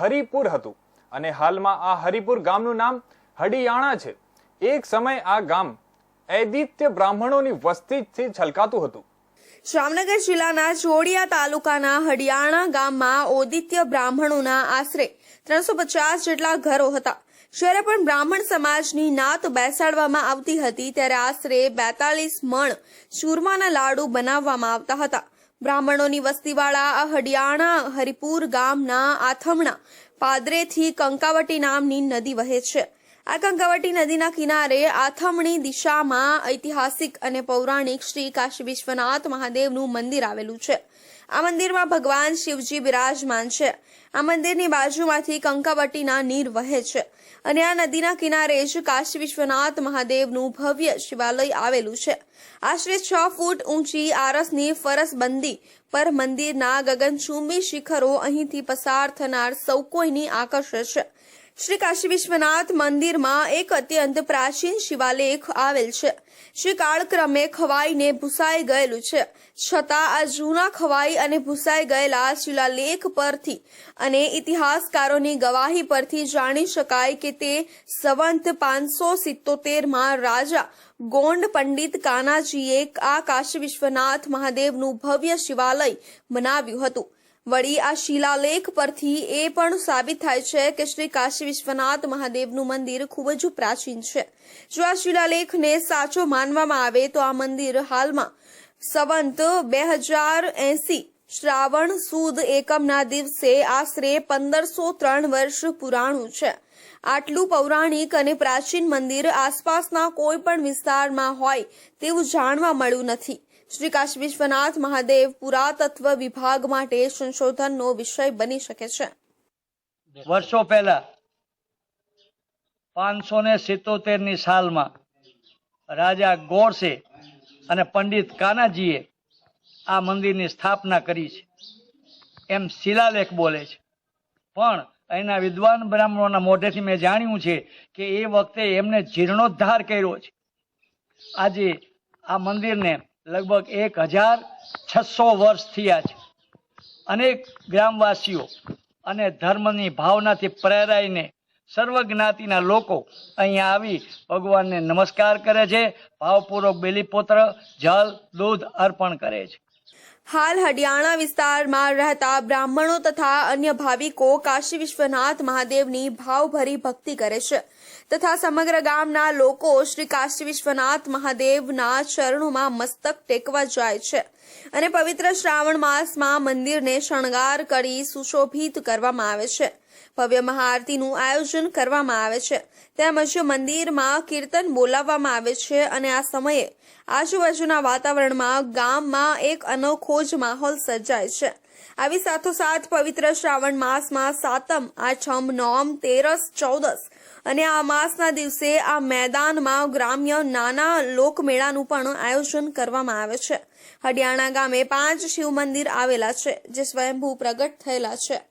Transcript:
હરિપુર હતું. અને હાલમાં આ હરિપુર ગામનું નામ હડિયાણા છે. એક સમય આ ગામ ઐદિત્ય બ્રાહ્મણોની વસ્તીથી છલકાતું હતું. જામનગર જિલ્લાના જોડિયા તાલુકાના હડિયાણા ગામમાં ઓદિત્ય બ્રાહ્મણોના આશરે ત્રણસો પચાસ જેટલા ઘરો હતા. જ્યારે પણ બ્રાહ્મણ સમાજની નાત બેસાડવામાં આવતી હતી, ત્યારે આશરે બેતાલીસ મણ ચૂરમાના લાડુ બનાવવામાં આવતા હતા. બ્રાહ્મણોની વસ્તીવાળા હડિયાણા હરિપુર ગામના આથમણા પાદરેથી કંકાવટી નામની નદી વહે છે. આ કંકાવટી નદીના કિનારે આથમણી દિશામાં ઐતિહાસિક અને પૌરાણિક શ્રી કાશી વિશ્વનાથ મહાદેવનું મંદિર આવેલું છે. આ મંદિરમાં ભગવાન શિવજી બિરાજમાન છે. આ મંદિરની બાજુમાંથી કંકાવટીના નીર વહે છે અને આ નદીના કિનારે જ કાશી વિશ્વનાથ મહાદેવનું ભવ્ય શિવાલય આવેલું છે. આશરે છ ફૂટ ઊંચી આરસની ફરસબંધી પર મંદિરના ગગનચુંબી શિખરો અહીંથી પસાર થનાર સૌ કોઈની આકર્ષે છે. શ્રી કાશી વિશ્વનાથ મંદિરમાં એક અત્યંત પ્રાચીન શિવાલેખ આવેલ છે. શ્રી કાળક્રમે ખવાઈને ભૂસાઈ ગયેલું છે. છતાં આ જૂના ખવાઈ અને ભૂસાઈ ગયેલા શિલાલેખ પરથી અને ઇતિહાસકારોની ગવાહી પરથી જાણી શકાય કે તે સંવંત પાંચસો સિત્તોતેરમાં રાજા ગોંડ પંડિત કાનાજીએ આ કાશી વિશ્વનાથ મહાદેવનું ભવ્ય શિવાલય બનાવ્યું હતું. વળી આ શિલાલેખ પરથી એ પણ સાબિત થાય છે કે શ્રી કાશી વિશ્વનાથ મહાદેવનું મંદિર ખૂબ જ પ્રાચીન છે. જો આ શિલાલેખને સાચો માનવામાં આવે તો આ મંદિર હાલમાં સંવંત બે હજાર એસી શ્રાવણ સુદ એકમના દિવસે આશરે પંદરસો ત્રણ વર્ષ પુરાણું છે. આટલું પૌરાણિક અને પ્રાચીન મંદિર આસપાસના કોઈ પણ વિસ્તારમાં હોય તેવું જાણવા મળ્યું નથી. શ્રી કાશી વિશ્વનાથ મહાદેવ પુરાતત્વ વિભાગ માટે સંશોધનનો વિષય બની શકે છે. વર્ષો પહેલા પાંચસો ને સિત્તોતેરની સાલમાં રાજા ગોરસે અને પંડિત કાનાજીએ આ મંદિરની સ્થાપના કરી છે. એમ શિલાલેખ બોલે છે. પણ અહીંના વિદ્વાન બ્રાહ્મણોના મોઢેથી મેં જાણ્યું છે કે એ વખતે એમને જીર્ણોદ્ધાર કર્યો છે. આજે આ મંદિરને લગભગ એક હજાર છસો વર્ષ થયા છે. અનેક ગ્રામવાસીઓ અને ધર્મની ભાવનાથી પ્રેરાઈને સર્વ જ્ઞાતિના લોકો અહીંયા આવી ભગવાનને નમસ્કાર કરે છે. ભાવપૂર્વક બેલીપોત્ર, જલ, દૂધ અર્પણ કરે છે. હાલ હડિયાણા વિસ્તારમાં રહેતા બ્રાહ્મણો તથા અન્ય ભાવિકો કાશી વિશ્વનાથ મહાદેવની ભાવભરી ભક્તિ કરે છે તથા સમગ્ર ગામના લોકો શ્રી કાશી વિશ્વનાથ મહાદેવના ચરણોમાં મસ્તક ટેકવા જાય છે. અને પવિત્ર શ્રાવણ માસમાં મંદિરને શણગાર કરી સુશોભિત કરવામાં આવે છે. ભવ્ય મહાઆરતીનું આયોજન કરવામાં આવે છે. તેમજ મંદિરમાં કીર્તન બોલાવવામાં આવે છે અને આ સમયે આજુબાજુના વાતાવરણમાં ગામમાં એક અનોખો જ માહોલ સર્જાય છે. આવી સાથોસાથ પવિત્ર શ્રાવણ માસમાં સાતમ આઠમ નોમ તેરસ, ચૌદસ અને આ માસના દિવસે આ મેદાનમાં ગ્રામ્ય નાના લોકમેળાનું પણ આયોજન કરવામાં આવે છે. હડિયાણા ગામે પાંચ શિવ મંદિર આવેલા છે, જે સ્વયંભૂ પ્રગટ થયેલા છે.